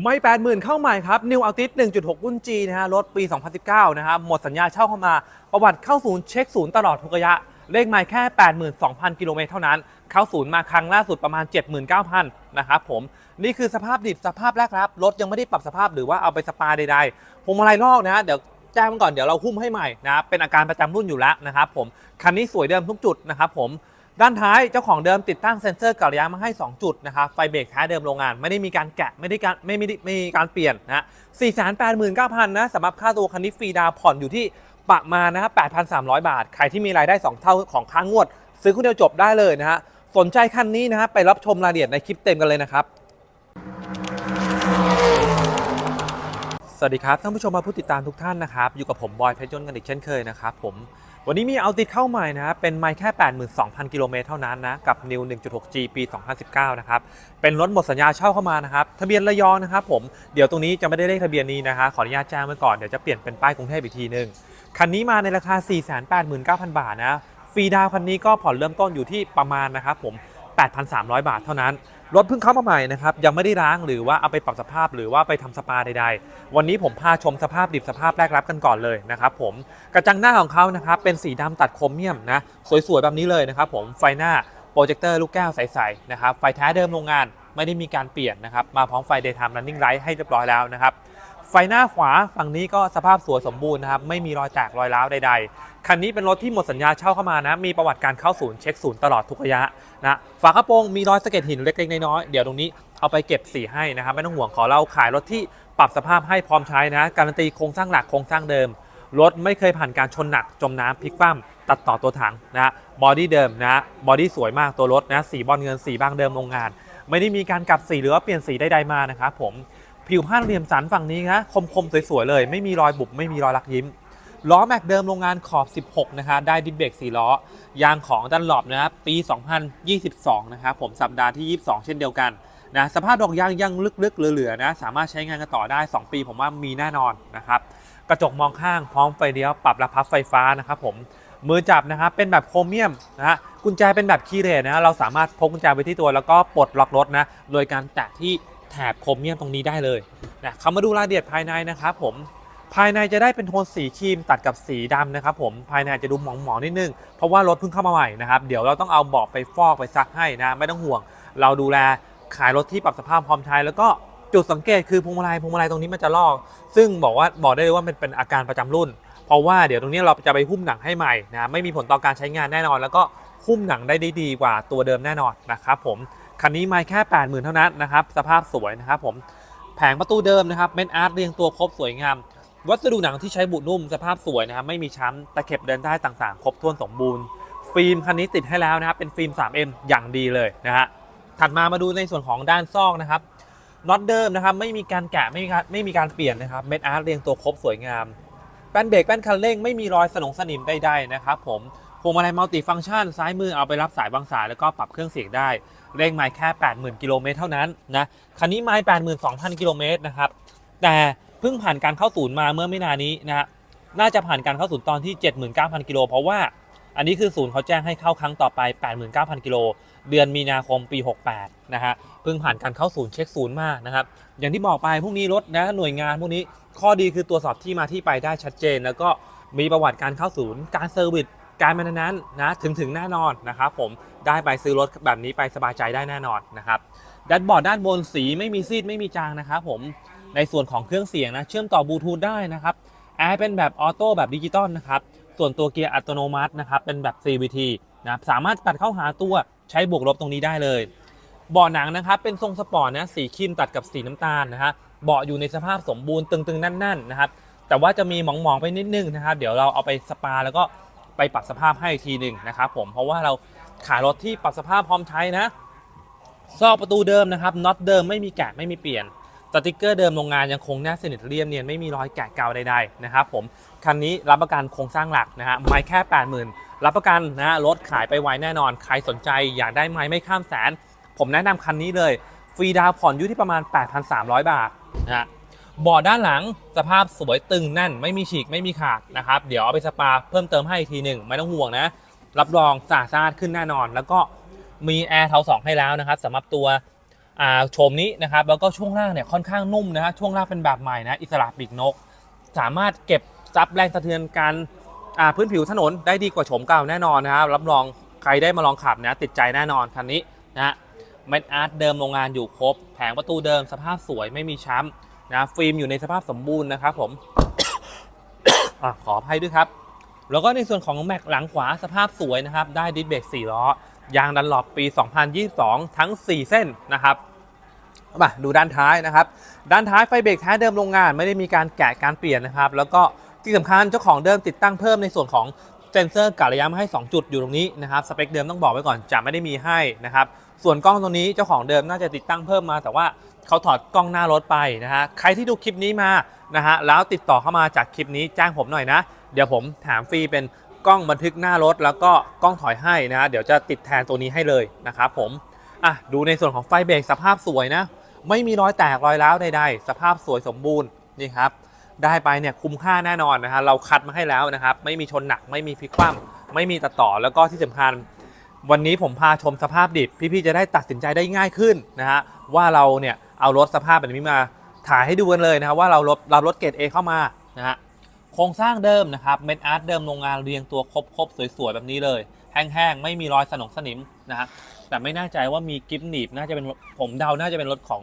ไม่แปดหมื่นเข้าใหม่ครับ New Altis 1.6 รุ่น G นะฮะ รถปี 2019 นะครับหมดสัญญาเช่าเข้ามา ประวัติเข้าศูนย์เช็คศูนย์ตลอดทุกระยะ เลขไมล์แค่ 82,000 กิโลเมตรเท่านั้น เข้าศูนย์มาครั้งล่าสุดประมาณ 79,000 นะครับผม นี่คือสภาพดิบสภาพแรกครับ รถยังไม่ได้ปรับสภาพหรือว่าเอาไปสปาใดๆพวงมาลัยลอกนะฮะเดี๋ยวแจ้งก่อนเดี๋ยวเราหุ้มให้ใหม่นะเป็นอาการประจำรุ่นอยู่แล้วนะครับผม คันนี้สวยเดิมทุกจุดนะครับผม ด้านท้ายเจ้าของเดิมติดตั้งเซ็นเซอร์กับระยะมาให้ 2 จุดนะครับไฟเบรกท้ายเดิมโรงงานไม่ได้มีการแกะไม่ได้การไม่ไม่ได้ไม่มีการเปลี่ยนนะ489,000นะสำหรับค่าตัวคันนี้ฟรีดาวผ่อนอยู่ที่ประมาณนะครับ8,300 บาท ใครที่มีรายได้ 2 เท่าของค่างวด ซื้อคนเดียวจบได้เลยนะฮะสนใจคันนี้นะฮะไปรับชมรายละเอียดในคลิปเต็มกันเลยนะครับสวัสดีครับท่านผู้ชมมาผู้ติดตามทุกท่านนะครับอยู่กับผมบอยเพชรยนต์กันอีกเช่นเคยนะครับผม วันนี้มีเอาติดเข้าใหม่นะครับเป็นไมล์แค่ 82,000 กิโลเมตรเท่านั้นนะ กับ New 1.6G ปี 2019 นะครับ เป็นรถหมดสัญญาเช่าเข้ามานะครับ ทะเบียนระยองนะครับผม เดี๋ยวตรงนี้จะไม่ได้เลขทะเบียนนี้นะคะ ขออนุญาตแจ้งไว้ก่อน เดี๋ยวจะเปลี่ยนเป็นป้ายกรุงเทพอีกทีหนึง คันนี้มาในราคา 489,000 บาทนะ ฟรีดาวคันนี้ก็ผ่อนเริ่มต้นอยู่ที่ประมาณนะครับผม 8,300 บาทเท่านั้น รถเพิ่งเข้ามาใหม่นะครับ ยังไม่ได้ล้างหรือว่าเอาไปปรับสภาพหรือว่าไปทำสปาใดๆ วันนี้ผมพาชมสภาพดิบสภาพแรกรับกันก่อนเลยนะครับผม กระจังหน้าของเขานะครับเป็นสีดำตัดโครเมียมนะ สวยๆแบบนี้เลยนะครับผม ไฟหน้าโปรเจคเตอร์ลูกแก้วใสๆนะครับ ไฟแท้เดิมโรงงานไม่ได้มีการเปลี่ยนนะครับ มาพร้อมไฟ daytime running light ให้เรียบร้อยแล้วนะครับ ไฟหน้าขวาฝั่งนี้ก็สภาพสวยสมบูรณ์นะครับ ไม่มีรอยแตกรอยร้าวใด ๆ คันนี้เป็นรถที่หมดสัญญาเช่าเข้ามานะ มีประวัติการเข้าศูนย์เช็คศูนย์ตลอดทุกระยะนะ ฝากระโปรงมีรอยสะเก็ดหินเล็กๆน้อยๆเดี๋ยวตรงนี้เอาไปเก็บสีให้นะครับ ไม่ต้องห่วงขอเราขายรถที่ปรับสภาพให้พร้อมใช้นะ การันตีโครงสร้างหลักโครงสร้างเดิม รถไม่เคยผ่านการชนหนักจมน้ำพลิกคว่ำตัดต่อตัวถังนะบอดี้เดิมนะบอดี้สวยมากตัวรถนะสีบอลเงินสีบางเดิมโรงงาน ไม่ได้มีการกลับสีหรือว่าเปลี่ยนสีใดๆมานะครับผม ผิวผ้าเหลี่ยมสันฝั่งนี้นะคมๆ สวยๆ เลย ไม่มีรอยบุบไม่มีรอยลักยิ้ม ล้อแม็กเดิมโรงงานขอบ 16 นะคะ ได้ดิสเบรก4ล้อ ยางของดันหลอบนะครับปี 2022 นะครับผมสัปดาห์ที่ 22 เช่นเดียวกันนะสภาพดอกยางยังลึกๆ เหลือๆนะสามารถใช้งานกันต่อได้ 2 ปีผมว่ามีแน่นอนนะครับกระจกมองข้างพร้อมไฟเลี้ยวปรับระพับไฟฟ้านะครับผมมือจับนะครับเป็นแบบโครเมียมนะฮะกุญแจเป็นแบบคีย์เลสนะเราสามารถพกกุญแจไว้ที่ตัวแล้วก็ปลดล็อกรถนะโดยการแตะที่ แถบโครเมียมตรงนี้ได้เลยนะคำมาดูรายละเอียดภายในนะครับผมภายในจะได้เป็นโทนสีครีมตัดกับสีดำนะครับผมภายในจะดูหมองๆนิดนึง เพราะว่ารถเพิ่งเข้ามาใหม่นะครับเดี๋ยวเราต้องเอาเบาะไปฟอกไปซักให้นะไม่ต้องห่วง เราดูแลขายรถที่ปรับสภาพพร้อมใช้แล้วก็จุดสังเกตคือพวงมาลัยพวงมาลัยตรงนี้มันจะลอก ซึ่งบอกว่าบอกได้เลยว่ามันเป็นอาการประจำรุ่น เพราะว่าเดี๋ยวตรงนี้เราจะไปหุ้มหนังให้ใหม่นะไม่มีผลต่อการใช้งานแน่นอน แล้วก็หุ้มหนังได้ดีกว่าตัวเดิมแน่นอนนะครับผม คันนี้ไม่แค่ 80,000 เท่านั้นนะครับ สภาพสวยนะครับผม แผงประตูเดิมนะครับเมนอาร์ตเรียงตัวครบสวยงาม วัสดุหนังที่ใช้บุนุ่มสภาพสวยนะครับ ไม่มีช้ำตะเข็บเดินได้ต่างๆ ครบถ้วนสมบูรณ์ ฟิล์มคันนี้ติดให้แล้วนะครับ เป็นฟิล์ม 3M อย่างดีเลยนะฮะ ถัดมามาดูในส่วนของด้านซอกนะครับ น็อตเดิมนะครับ ไม่มีการแกะ ไม่มีการไม่มีการเปลี่ยนนะครับเมนอาร์ตเรียงตัวครบสวยงาม แป้นเบรกแป้นคันเร่งไม่มีรอยสนองสนิมใดๆนะครับผม พวงมาลัยมัลติฟังก์ชันซ้ายมือเอาไปรับสายบางสายแล้วก็ปรับเครื่องเสียงได้ เร่งไมล์แค่ 80,000 กิโลเมตรเท่านั้นนะคันนี้ไมล์82,000 กิโลเมตรนะครับแต่เพิ่งผ่านการเข้าศูนย์มาเมื่อไม่นานนี้นะน่าจะผ่านการเข้าศูนย์ตอนที่ 79,000 กิโลเพราะว่าอันนี้คือศูนย์เขาแจ้งให้เข้าครั้งต่อไป 89,000 กิโล เดือนมีนาคมปี 68 นะฮะ เพิ่งผ่านการเข้าศูนย์เช็คศูนย์มานะครับ อย่างที่บอกไปพวกนี้รถนะหน่วยงานพวกนี้ข้อดีคือตรวจสอบที่มาที่ไปได้ชัดเจน แล้วก็มีประวัติการเข้าศูนย์การเซอร์วิส การมันนั้นนะถึงถึงแน่นอนนะครับผมได้ไปซื้อรถแบบนี้ไปสบายใจได้แน่นอนนะครับแดชบอร์ดด้านบนสีไม่มีซีดไม่มีจางนะครับผมในส่วนของเครื่องเสียงนะเชื่อมต่อบลูทูธได้นะครับแอร์เป็นแบบออโต้แบบดิจิตอลนะครับส่วนตัวเกียร์อัตโนมัตินะครับเป็นแบบ CVT นะครับสามารถปัดเข้าหาตัวใช้บวกลบตรงนี้ได้เลยเบาะหนังนะครับเป็นทรงสปอร์ตนะสีครีมตัดกับสีน้ำตาลนะฮะเบาะอยู่ในสภาพสมบูรณ์ตึงๆแน่นๆนะครับแต่ว่าจะมีหมองๆไปนิดนึงนะครับ เดี๋ยวเราเอาไปสปาแล้วก็ ไปปรับสภาพให้อีกทีหนึ่งนะครับผมเพราะว่าเราขายรถที่ปรับสภาพพร้อมใช้นะซอกประตูเดิมนะครับน็อตเดิมไม่มีแกะไม่มีเปลี่ยนสติกเกอร์เดิมโรงงานยังคงแน่สนิทเรียบเนียนไม่มีรอยแกะเกาใดๆนะครับผมคันนี้รับประกันโครงสร้างหลักนะฮะไม่แค่ 80,000 รับประกันนะฮะรถขายไปไวแน่นอน ใครสนใจอยากได้ไม้ไม่ข้ามแสน ผมแนะนำคันนี้เลย ฟรีดาวผ่อนอยู่ที่ประมาณ 8,300 บาทนะฮะ บาะด้านหลังสภาพสวยตึงแน่นไม่มีฉีกไม่มีขาดนะครับ เดี๋ยวเอาไปสปาเพิ่มเติมให้อีกทีหนึ่งไม่ต้องห่วงนะ รับรองสะอาดขึ้นแน่นอน แล้วก็มีแอร์เทาสองให้แล้วนะครับสำหรับตัวโฉมนี้นะครับแล้วก็ช่วงล่างเนี่ยค่อนข้างนุ่มนะฮะช่วงล่างเป็นแบบใหม่นะอิสระปีกนก สามารถเก็บซับแรงสะเทือนการพื้นผิวถนนได้ดีกว่าโฉมเก่าแน่นอนนะครับรับรองใครได้มาลองขับนะติดใจแน่นอนคันนี้นะฮะเม็ดอาร์ตเดิมโรงงานอยู่ครบ แผงประตูเดิมสภาพสวยไม่มีช้ำ นะฟิล์มอยู่ในสภาพสมบูรณ์นะครับผมอขออภัยด้วยครับ แล้วก็ในส่วนของแม็กหลังขวาสภาพสวยนะครับ ได้ดิสเบรก4ล้อยางดันหลอบปี 2022 ทั้ง 4 เส้นนะครับมาดูด้านท้ายนะครับ ด้านท้ายไฟเบรกแท้เดิมโรงงานไม่ได้มีการแกะการเปลี่ยนนะครับ แล้วก็ที่สำคัญเจ้าของเดิมติดตั้งเพิ่มในส่วนของเซนเซอร์กะระยะมาให้ 2 จุดอยู่ตรงนี้นะครับสเปคเดิมต้องบอกไว้ก่อนจะไม่ได้มีให้นะครับ ส่วนกล้องตรงนี้เจ้าของเดิมน่าจะติดตั้งเพิ่มมาแต่ว่า เขาถอดกล้องหน้ารถไปนะฮะ ใครที่ดูคลิปนี้มานะฮะ แล้วติดต่อเข้ามาจากคลิปนี้แจ้งผมหน่อยนะ เดี๋ยวผมถามฟรีเป็นกล้องบันทึกหน้ารถ แล้วก็กล้องถอยให้นะฮะเดี๋ยวจะติดแทนตัวนี้ให้เลยนะครับผม อะ ดูในส่วนของไฟเบรกสภาพสวยนะ ไม่มีรอยแตกรอยร้าวใดๆ สภาพสวยสมบูรณ์นี่ครับ ได้ไปเนี่ยคุ้มค่าแน่นอนนะฮะ เราคัดมาให้แล้วนะครับ ไม่มีชนหนัก ไม่มีพลิกคว่ำไม่มีตัดต่อ แล้วก็ที่สำคัญวันนี้ผมพาชมสภาพดิบพี่ๆจะได้ตัดสินใจได้ง่ายขึ้นนะฮะว่าเราเนี่ย เอารถสภาพแบบนี้มาถ่ายให้ดูกันเลยนะฮะว่าเรารถเรารถเกรด A เข้ามานะฮะโครงสร้างเดิมนะครับเม็ดอาร์ตเดิมโรงงานเรียงตัวครบๆสวยๆแบบนี้เลย แห้งๆไม่มีรอยสนองสนิมนะฮะแต่ไม่แน่ใจว่ามีกิฟหนีบน่าจะเป็นผมเดาน่าจะเป็นรถของ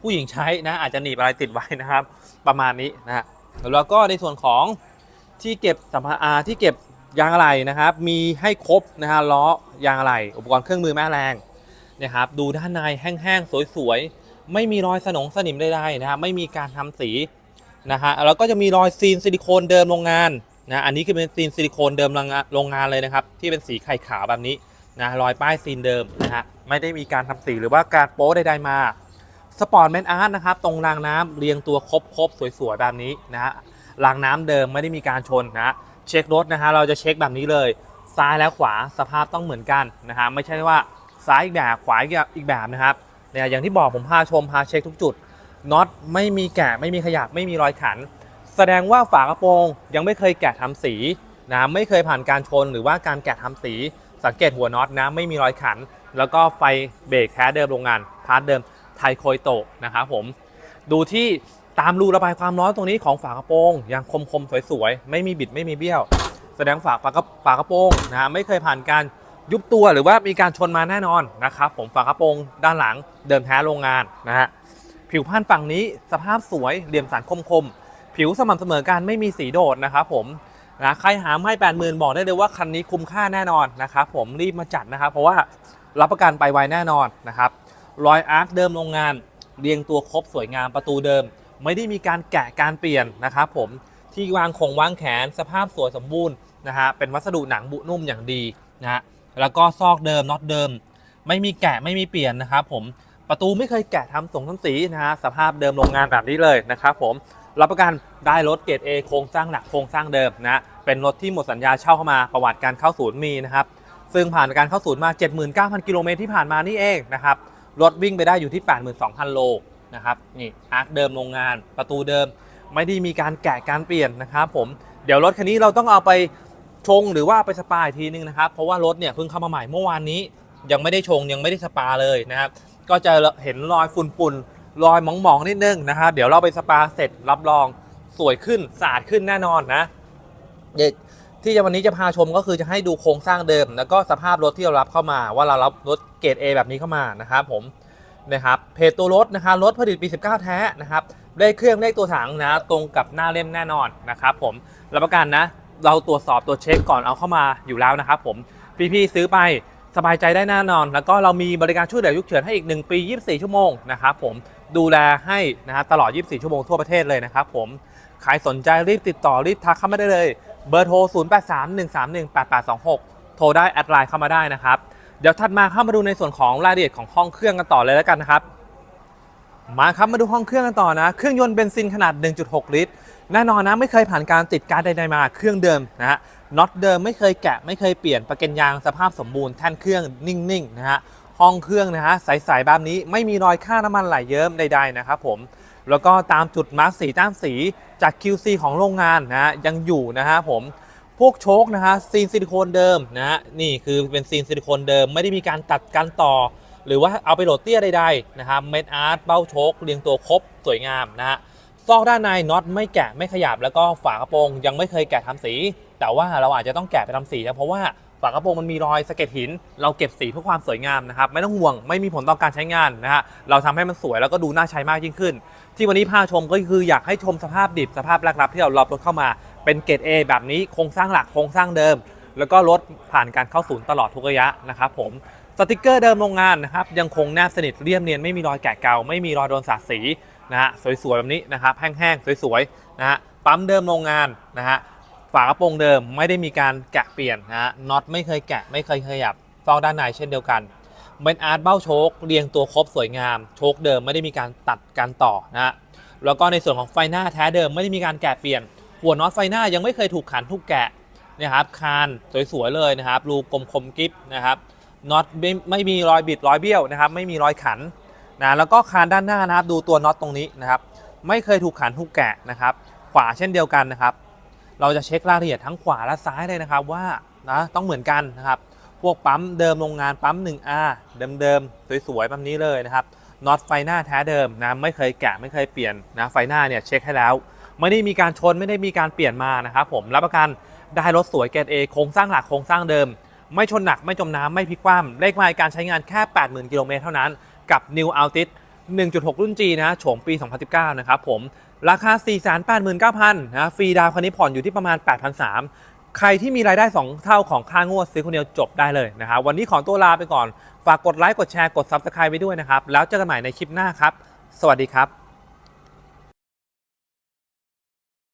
ผู้หญิงใช้นะอาจจะหนีบอะไรติดไว้นะครับ ประมาณนี้นะฮะแล้วก็ในส่วนของที่เก็บสัมภาระที่เก็บยางอะไหล่นะครับ มีให้ครบนะฮะล้อยางอะไหล่อุปกรณ์เครื่องมือแม่แรงนะครับดูด้านในแห้งๆสวยๆ ไม่มีรอยสนองสนิมใดๆนะครับไม่มีการทำสีนะฮะแล้วก็จะมีรอยซีนซิลิโคนเดิมโรงงานนะอันนี้คือเป็นซีนซิลิโคนเดิมโรงงานโรงงานเลยนะครับที่เป็นสีไข่ขาวแบบนี้นะรอยป้ายซีนเดิมนะฮะไม่ได้มีการทำสีหรือว่าการโป๊ใดๆมาสปอร์ตแมนอาร์ตนะครับตรงรางน้ำเรียงตัวครบครบๆสวยๆแบบนี้นะฮะรางน้ำเดิมไม่ได้มีการชนนะฮะเช็ครถนะฮะเราจะเช็คแบบนี้เลย ซ้ายและขวาสภาพต้องเหมือนกันนะฮะไม่ใช่ว่าซ้ายอีกแบบขวาอีกแบบนะครับ เนี่ยอย่างที่บอกผมพาชมพาเช็คทุกจุดน็อตไม่มีแกะไม่มีขยับไม่มีรอยขัน แสดงว่าฝากระโปรงยังไม่เคยแกะทำสีนะไม่เคยผ่านการชนหรือว่าการแกะทำสี สังเกตหัวน็อตนะไม่มีรอยขัน แล้วก็ไฟเบรกแท้เดิมโรงงานพาร์ทเดิมไทโคยโตะนะครับผมดูที่ตามรูระบายความร้อนตรงนี้ของฝากระโปรงยังคมคมๆสวยๆไม่มีบิดไม่มีเบี้ยว แสดงฝาฝากระฝากระโปรงนะฮะไม่เคยผ่านการ ยุบตัวหรือว่ามีการชนมาแน่นอนนะครับผมฝากระโปรงด้านหลังเดิมแท้โรงงานนะฮะผิวพันฝั่งนี้สภาพสวยเหลี่ยมสันคมคมๆผิวสม่ำเสมอกันไม่มีสีโดดนะครับผมนะใครหาไม่แปดหมื่นบอกได้เลยว่าคันนี้คุ้มค่าแน่นอนนะครับผมรีบมาจัดนะครับ เพราะว่ารับประกันไปไวแน่นอนนะครับรอยอาร์คเดิมโรงงาน เรียงตัวครบสวยงามประตูเดิม ไม่ได้มีการแกะการเปลี่ยนนะครับผมที่วางคงวางแขนสภาพสวยสมบูรณ์นะฮะเป็นวัสดุหนังบุนุ่มอย่างดีนะฮะ แล้วก็ซอกเดิมน็อตเดิม ไม่มีแกะไม่มีเปลี่ยนนะครับผมประตูไม่เคยแกะทำส่งทั้งสีนะฮะสภาพเดิมโรงงานแบบนี้เลยนะครับผมรับประกันได้รถเกรด A โครงสร้างหนักโครงสร้างเดิมนะเป็นรถที่หมดสัญญาเช่าเข้ามาประวัติการเข้าศูนย์มีนะครับซึ่งผ่านการเข้าศูนย์มา 79,000 กิโลเมตรที่ผ่านมานี่เองนะครับรถวิ่งไปได้อยู่ที่ 82,000 โลนะครับนี่อาร์คเดิมโรงงานประตูเดิม ไม่ได้มีการแกะการเปลี่ยนนะครับผมเดี๋ยวรถคันนี้เราต้องเอาไป ชงหรือว่าไปสปาอีกทีนึงนะครับ เพราะว่ารถเนี่ยเพิ่งเข้ามาใหม่เมื่อวานนี้ ยังไม่ได้ชงยังไม่ได้สปาเลยนะครับ ก็จะเห็นรอยฝุ่นๆรอยหมองๆนิดนึงนะครับเดี๋ยวเราไปสปาเสร็จรับรองสวยขึ้นสะอาดขึ้นแน่นอนนะเดี๋ยวที่จะวันนี้จะพาชมก็คือจะให้ดูโครงสร้างเดิม แล้วก็สภาพรถที่เรารับเข้ามา ว่าเรารับรถเกรด A แบบนี้เข้ามานะครับผมนะครับเพจตัวรถนะครับรถผลิตปี 19 แท้นะครับเลขเครื่องเลขตัวถังนะ ตรงกับหน้าเล่มแน่นอนนะครับผมรับประกันนะ เราตรวจสอบตัวเช็คก่อนเอาเข้ามาอยู่แล้วนะครับผมพี่ๆซื้อไปสบายใจได้แน่นอน แล้วก็เรามีบริการช่วยเหลือยุคเฉินให้อีก 1 ปี 24 ชั่วโมงนะครับผมดูแลให้นะฮะตลอด 24 ชั่วโมงทั่วประเทศเลยนะครับผมใครสนใจรีบติดต่อรีบทักเข้ามาได้เลย เบอร์โทร 0831318826 โทรได้แอดไลน์เข้ามาได้นะครับ เดี๋ยวถัดมาเข้ามาดูในส่วนของรายละเอียดของห้องเครื่องกันต่อเลยแล้วกันนะครับ มาครับมาดูห้องเครื่องกันต่อนะ เครื่องยนต์เบนซินขนาด 1.6 ลิตร แน่นอนนะไม่เคยผ่านการติดการใดๆมาเครื่องเดิมนะฮะน็อตเดิมไม่เคยแกะไม่เคยเปลี่ยนประกันยางสภาพสมบูรณ์แท่นเครื่องนิ่งๆนะฮะห้องเครื่องนะฮะใสๆแบบนี้ไม่มีรอยค่าน้ำมันไหลเยิ้มใดๆนะครับผมแล้วก็ตามจุดมาร์กสีต้านสีจาก QC ของโรงงานนะฮะยังอยู่นะฮะผมพวกโชคนะฮะซีนซิลิโคนเดิมนะฮะนี่คือเป็นซีนซิลิโคนเดิม ไม่ได้มีการตัดการต่อ หรือว่าเอาไปโหลดเตี้ยใดๆนะครับเม็ดอาร์ตเบ้าโชคเรียงตัวครบสวยงามนะฮะซอกด้านในน็อตไม่แกะไม่ขยับแล้วก็ฝากระโปรงยังไม่เคยแกะทำสี แต่ว่าเราอาจจะต้องแกะไปทำสีนะเพราะว่าฝากระโปรงมันมีรอยสะเก็ดหิน เราเก็บสีเพื่อความสวยงามนะครับไม่ต้องห่วงไม่มีผลต่อการใช้งานนะฮะเราทำให้มันสวยแล้วก็ดูน่าใช้มากยิ่งขึ้น ที่วันนี้พาชมก็คืออยากให้ชมสภาพดิบสภาพแรกรับที่เรารอบรถเข้ามาเป็นเกรด A แบบนี้โครงสร้างหลักโครงสร้างเดิม แล้วก็รถผ่านการเข้าศูนย์ตลอดทุกระยะนะครับผม ติกเกอร์เดิมโรงงานนะครับยังคงแนบสนิทเรียบเนียนไม่มีรอยแกะเกาไม่มีรอยโดนสาดสีนะฮะสวยๆแบบนี้นะครับแห้งๆสวยๆนะฮะปั๊มเดิมโรงงานนะฮะฝากระโปรงเดิมไม่ได้มีการแกะเปลี่ยนนะฮะน็อตไม่เคยแกะไม่เคยขยับซอกด้านในเช่นเดียวกันเมนอาร์ตเบ้าโชคเรียงตัวครบสวยงาม โชคเดิมไม่ได้มีการตัดการต่อนะฮะแล้วก็ในส่วนของไฟหน้าแท้เดิมไม่ได้มีการแกะเปลี่ยน หัวน็อตไฟหน้ายังไม่เคยถูกขันถูกแกะนะครับคานสวยๆเลยนะครับรูกลมคมกิฟนะครับ น็อตไม่ไม่มีรอยบิดรอยเบี้ยวนะครับ ไม่มีรอยขันนะแล้วก็คานด้านหน้านะครับ ดูตัวน็อตตรงนี้นะครับ ไม่เคยถูกขันถูกแกะนะครับ ขวาเช่นเดียวกันนะครับ เราจะเช็ครายละเอียดทั้งขวาและซ้ายเลยนะครับว่านะต้องเหมือนกันนะครับ พวกปั๊มเดิมโรงงานปั๊ม 1R เดิมๆสวยๆแบบนี้เลยนะครับน็อตไฟหน้าแท้เดิมนะไม่เคยแกะไม่เคยเปลี่ยนนะไฟหน้าเนี่ยเช็คให้แล้ว ไม่ได้มีการชนไม่ได้มีการเปลี่ยนมานะครับผมรับประกันได้รถสวยเกรด A โครงสร้างหลักโครงสร้างเดิม ไม่ชนหนักไม่จมน้ำไม่พลิกคว่ำเลขไมล์การใช้งานแค่ 80,000 กิโลเมตรเท่านั้นกับ New Altis 1.6 รุ่น G นะโฉมปี 2019 นะครับผมราคา 489,000นะฟรีดาวคันนี้ผ่อนอยู่ที่ประมาณ 8,300 ใครที่มีรายได้ 2 เท่าของค่างวดซื้อคนเดียวจบได้เลยนะครับวันนี้ขอตัวลาไปก่อน ฝากกดไลค์กดแชร์กด Subscribe ไว้ด้วยนะครับ แล้วเจอกันใหม่ในคลิปหน้าครับ สวัสดีครับ